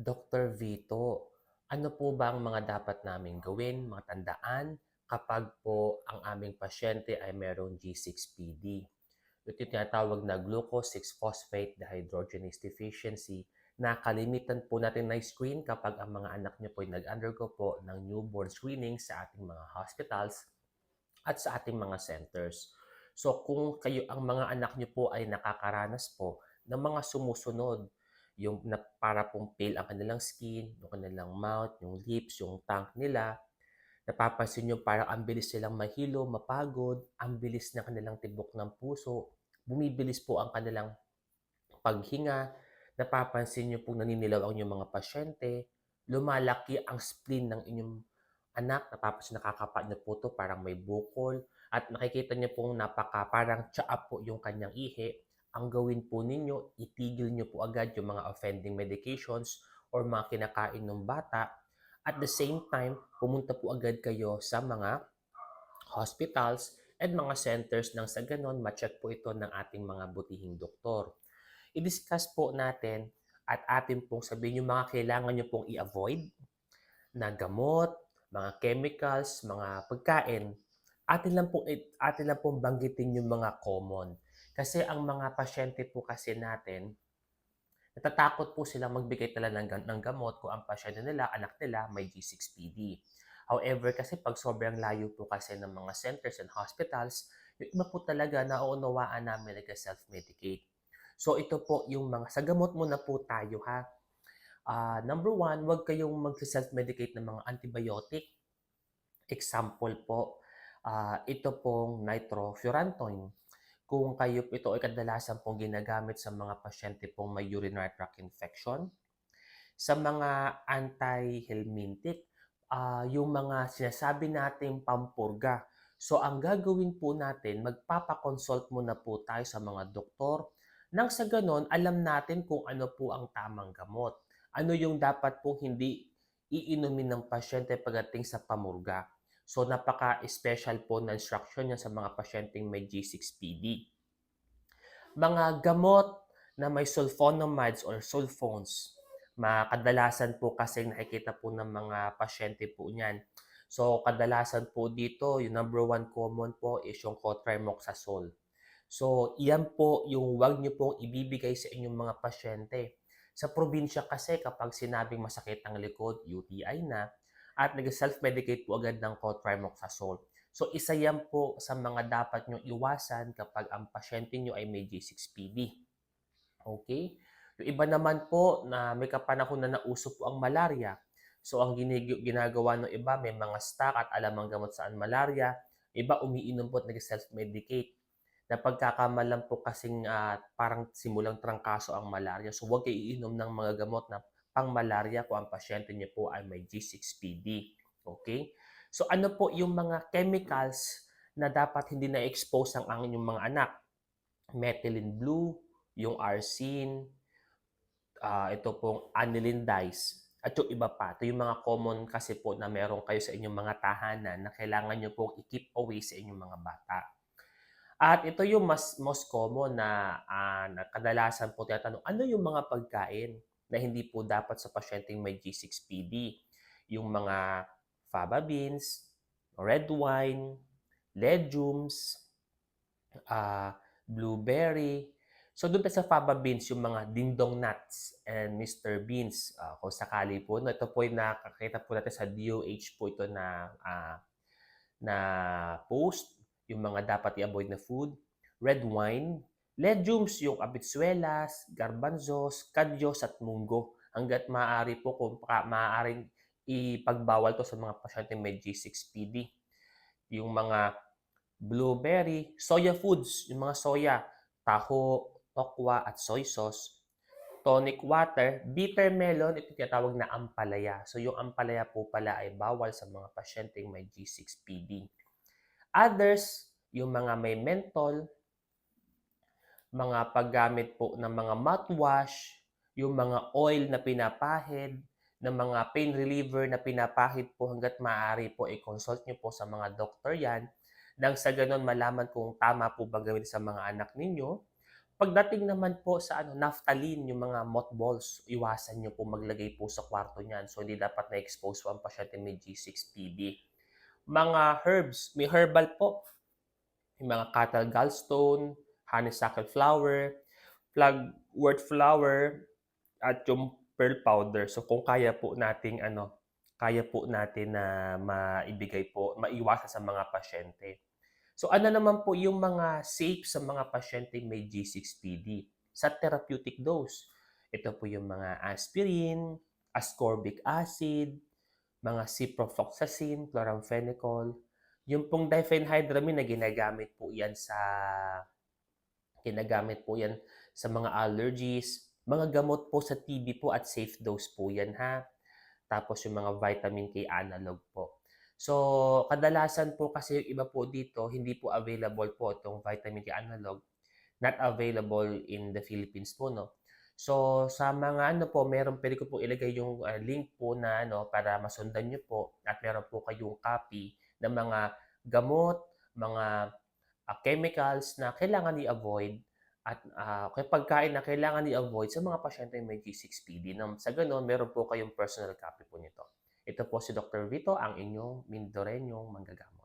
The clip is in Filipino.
Dr. Vito, ano po ba ang mga dapat naming gawin, mga tandaan, kapag po ang aming pasyente ay merong G6PD? Ito yung tinatawag na glucose 6-phosphate dehydrogenase deficiency na kalimitan po natin na screen kapag ang mga anak niyo po ay nag-undergo po ng newborn screening sa ating mga hospitals at sa ating mga centers. So kung kayo ang mga anak niyo po ay nakakaranas po ng mga sumusunod yung na para pong pale ang kanilang skin, yung kanilang mouth, yung lips, yung tongue nila. Napapansin nyo parang ang bilis silang mahilo, mapagod, ang bilis ng kanilang tibok ng puso, bumibilis po ang kanilang paghinga, napapansin nyo pong naninilaw ang inyong mga pasyente, lumalaki ang spleen ng inyong anak, napapansin nakakapa nyo po to parang may bukol, at nakikita nyo pong napaka parang tsaa po yung kanyang ihi, ang gawin po ninyo, itigil nyo po agad yung mga offending medications or mga kinakain ng bata. At the same time, pumunta po agad kayo sa mga hospitals and mga centers nang sa ganon, ma-check po ito ng ating mga butihing doktor. I-discuss po natin at atin pong sabihin yung mga kailangan nyo pong i-avoid na gamot, mga chemicals, mga pagkain. Atin lang pong, atin lang pong banggitin yung mga common. Kasi ang mga pasyente po kasi natin, natatakot po silang magbigay talaga ng, ng gamot kung ang pasyente nila, anak nila, may G6PD. However, kasi pag sobrang layo po kasi ng mga centers and hospitals, yung iba po talaga nauunawaan namin nag-self-medicate. So ito po yung mga, sa gamot muna po tayo ha. Ah, number one, huwag kayong mag-self-medicate ng mga antibiotic. Example po, ah, ito pong nitrofurantoin kung kayo ito ay kadalasan pong ginagamit sa mga pasyente pong may urinary tract infection, sa mga anti-helmintic, ah, yung mga sinasabi nating pampurga. So ang gagawin po natin, magpapakonsult muna po tayo sa mga doktor nang sa ganon, alam natin kung ano po ang tamang gamot. Ano yung dapat po hindi iinumin ng pasyente pagdating sa pamurga. So napaka-special po na instruction niya sa mga pasyenteng may G6PD. Mga gamot na may sulfonamides or sulfones, makadalasan po kasi nakikita po ng mga pasyente po niyan. So kadalasan po dito, yung number one common po is yung cotrimoxazole. So iyan po yung wag niyo pong ibibigay sa inyong mga pasyente. Sa probinsya kasi kapag sinabing masakit ang likod, UTI na, at nag-self-medicate po agad ng cotrimoxazole. So isa yan po sa mga dapat nyo iwasan kapag ang pasyente nyo ay may G6PD. Okay? Yung iba naman po na may kapanahon na nauso po ang malaria. So ang ginagawa ng iba, may mga stock at alam ang gamot saan malaria. Iba umiinom po at nag-self-medicate. Na pagkakamalan po kasing ah, parang simulang trangkaso ang malaria. So huwag kayo iinom ng mga gamot na pang malaria kung ang pasyente niyo po ay may G6PD. Okay? So ano po yung mga chemicals na dapat hindi na-expose ang ang inyong mga anak? Methylene blue, yung arsine, ah, ito pong aniline dyes, at yung iba pa. Ito yung mga common kasi po na meron kayo sa inyong mga tahanan na kailangan nyo pong i-keep away sa inyong mga bata. At ito yung mas most common na, ah, na kadalasan po tinatanong, ano yung mga pagkain na hindi po dapat sa pasyenteng may G6PD? Yung mga faba beans, red wine, legumes, ah, blueberry. So doon sa faba beans, yung mga dingdong nuts and Mr. Beans. Ah, kung sakali po, no, ito po yung nakakita po natin sa DOH po ito na ah, na post, yung mga dapat i-avoid na food. Red wine, legumes, yung abitsuelas, garbanzos, kadyos at munggo. Hanggat maaari po kung maaaring ipagbawal to sa mga pasyente may G6PD. Yung mga blueberry, soya foods, yung mga soya, taho, tokwa at soy sauce, tonic water, bitter melon, ito tinatawag na ampalaya. So yung ampalaya po pala ay bawal sa mga pasyenteng may G6PD. Others, yung mga may menthol, mga paggamit po ng mga mouthwash, yung mga oil na pinapahid, ng mga pain reliever na pinapahid po hanggat maaari po i-consult nyo po sa mga doktor yan nang sa ganon malaman kung tama po ba gawin sa mga anak ninyo Pagdating naman po sa ano, naphthalene, yung mga mothballs, iwasan niyo po maglagay po sa kwarto niyan. So, hindi dapat na-expose po ang pasyente may G6PD. Mga herbs, may herbal po. Yung mga cattle gallstone, honeysuckle flower, flagwort flower, at yung pearl powder. So, kung kaya po nating ano, kaya po natin na maibigay po, maiwasan sa mga pasyente. So ano naman po yung mga safe sa mga pasyente may G6PD sa therapeutic dose? Ito po yung mga aspirin, ascorbic acid, mga ciprofloxacin, chloramphenicol, yung pong diphenhydramine na ginagamit po yan sa ginagamit po yan sa mga allergies, mga gamot po sa TB po at safe dose po yan ha. Tapos yung mga vitamin K analog po. So, kadalasan po kasi yung iba po dito, hindi po available po itong vitamin K analog. Not available in the Philippines po, no? So, sa mga ano po, meron, pwede ko po ilagay yung uh, link po na ano, para masundan nyo po at meron po kayong copy ng mga gamot, mga uh, chemicals na kailangan i-avoid at uh, pagkain na kailangan i-avoid sa mga pasyente may G6PD. Na, sa ganun, meron po kayong personal copy po nito. Ito po si Dr. Vito, ang inyong Mindorenyong manggagamot.